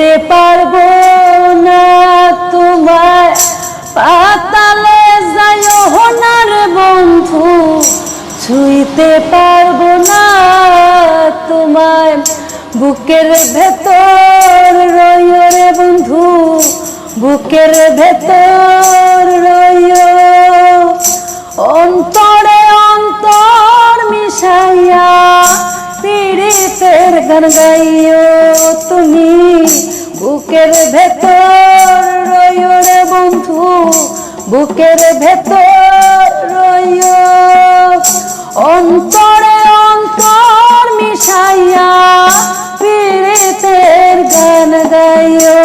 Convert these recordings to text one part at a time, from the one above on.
ছুঁতে পারব না তোমার পাতালে যায় হোনার বন্ধু, ছুঁইতে পারব না তোমার বুকের ভেতর রইও রে বন্ধু, বুকের ভেতর রইও। অন্তরে অন্তর মিশাইয়া, পীড়িতের গান গাইও। বুকের ভেতর অন্তরে অন্তর মিশাইয়া পীড়িতের গান গাইও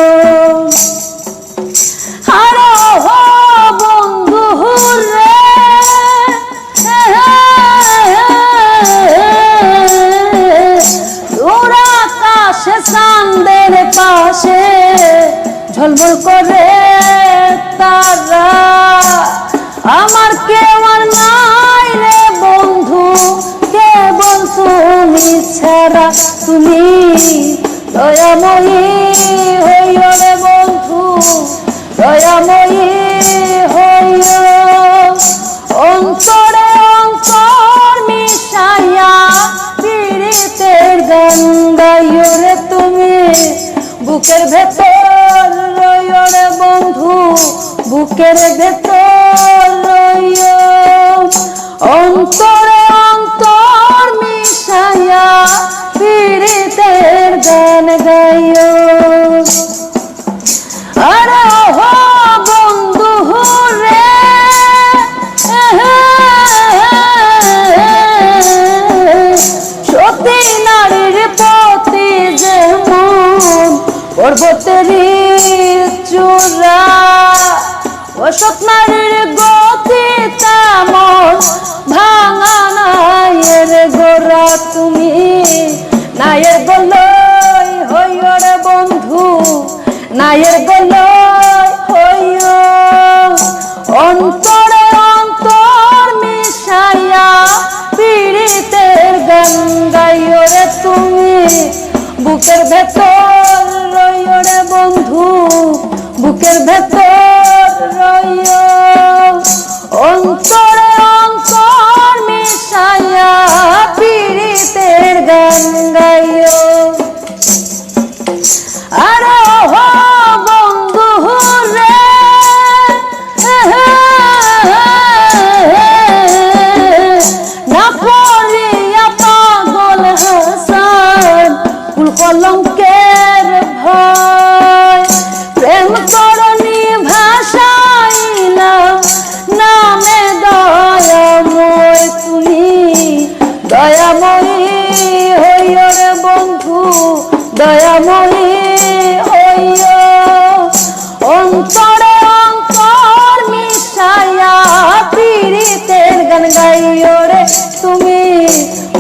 পাশে ঝলমল করে তারা ছাড়া তুমি দয়াময়ী হইও রে বন্ধু, দয়াময়ী হইও। অন্তরে অন্তর মিশাইয়া পীড়িতের গান গাইও রে তুমি। বুকের ভেতর রইও রে বন্ধু, বুকের ভেতর রইও। অন্তরে অন্তর পর্বতেরই চূড়া অসৎ নারীর গতি ভাঙা নায়ের গোড়া তুমি নায়ের গলই হইও রে বন্ধু, নায়ের গলই হইও অন্তরে অন্তর মিশাইয়া পীড়িতের গান গাইও রে তুমি, বুকের ভেতর বুকের ভেতর রইও অন্তরে অন্তর মিশাইয়া পীড়িতের গান গাইও আরে দয়াময়ী অন্তরে অন্তর মিশাইয়া পীড়িতের গান গাইও রে তুমি।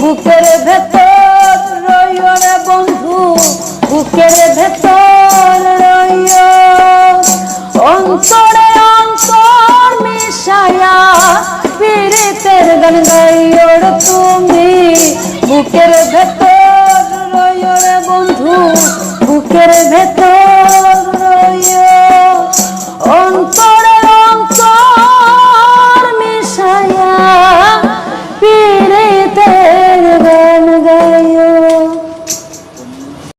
বুকের ভেতর রইও রে বন্ধু, বুকের ভেতর রইও অন্তরে অন্তর মিশাইয়া পীড়িতের গান গাইও রে তুমি। বুকের ভেতর বন্ধু বুকের ভেতর